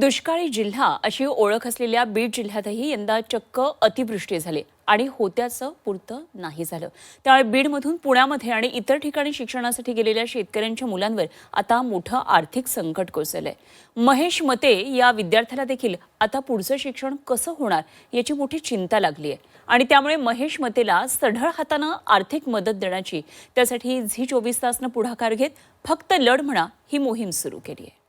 दुष्काळी जिल्हा अशी ओळख असलेल्या बीड जिल्ह्यातही यंदा चक्क अतिवृष्टी झाली आणि होत्याचं पुरतं नाही झालं. त्यामुळे बीडमधून पुण्यामध्ये आणि इतर ठिकाणी शिक्षणासाठी गेलेल्या शेतकऱ्यांच्या मुलांवर आता मोठं आर्थिक संकट कोसळलंय. महेश मते या विद्यार्थ्याला देखील आता पुढचं शिक्षण कसं होणार याची मोठी चिंता लागली आहे आणि त्यामुळे महेश मतेला सढळ हातानं आर्थिक मदत देण्याची त्यासाठी झी चोवीस तासनं पुढाकार घेत फक्त लढ म्हणा ही मोहीम सुरू केली आहे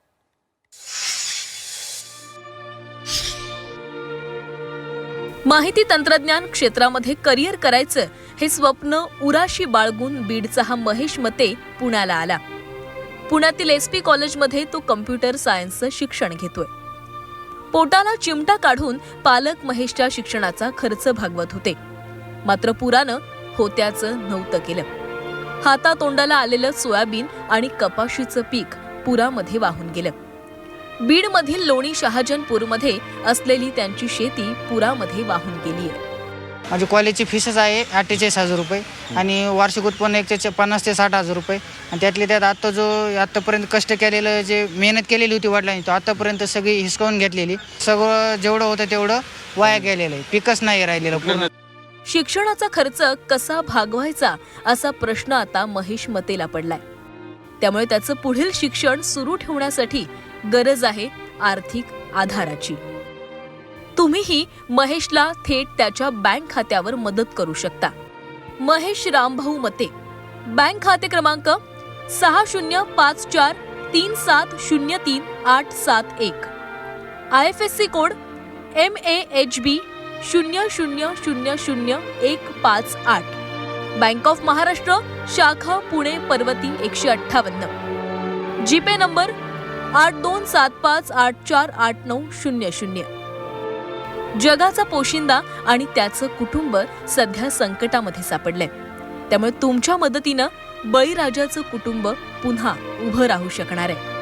माहिती तंत्रज्ञान क्षेत्रामध्ये करिअर करायचं हे स्वप्न उराशी बाळगून बीडचा हा महेश मते पुण्याला आला. पुण्यातील एस पी कॉलेजमध्ये तो कम्प्युटर सायन्सचं शिक्षण घेतोय. पोटाला चिमटा काढून पालक महेशच्या शिक्षणाचा खर्च भागवत होते. मात्र पुरानं होत्याचं नव्हतं केलं. हातातोंडाला आलेलं सोयाबीन आणि कपाशीचं पीक पुरामध्ये वाहून गेलं. बीडमधील लोणी शहाजनपूरमध्ये असलेली त्यांची शेती पुरामध्ये वाहून गेली आहे. माझी कॉलेजची फीसच आहे अठ्ठेचाळीस हजार रुपये आणि वार्षिक उत्पन्न एक पन्नास ते साठ हजार रुपये. आणि त्यातले त्यात आत्ता जो आत्तापर्यंत कष्ट केलेलं जे मेहनत केलेली होती वडिलांनी तो आत्तापर्यंत सगळी हिसकावून घेतलेली. सगळं जेवढं होतं तेवढं वाया गेलेलं आहे. पिकच नाही राहिलेलं पूर्ण. शिक्षणाचा खर्च कसा भागवायचा असा प्रश्न आता महेश मतेला पडलाय. त्यामुळे त्याचं पुढील शिक्षण सुरू ठेवण्यासाठी गरज आहे आर्थिक आधाराची. तुम्हीही महेशला थेट त्याच्या बँक खात्यावर मदत करू शकता. महेश रामभाऊ मते बँक खाते क्रमांक सहा शून्य पाच चार तीन सात शून्य तीन आठ सात एक. I F S C code M A H B शून्य शून्य शून्य शून्य एक पाच आठ. बँक ऑफ महाराष्ट्र शाखा पुणे पर्वती एकशे अठ्ठावन्न. जीपे नंबर आठ दोन सात पाच आठ चार आठ नऊ शून्य शून्य. जगाचा पोशिंदा आणि त्याचं कुटुंब सध्या संकटामध्ये सापडलंय. त्यामुळे तुमच्या मदतीनं बळीराजाचं कुटुंब पुन्हा उभं राहू शकणार आहे.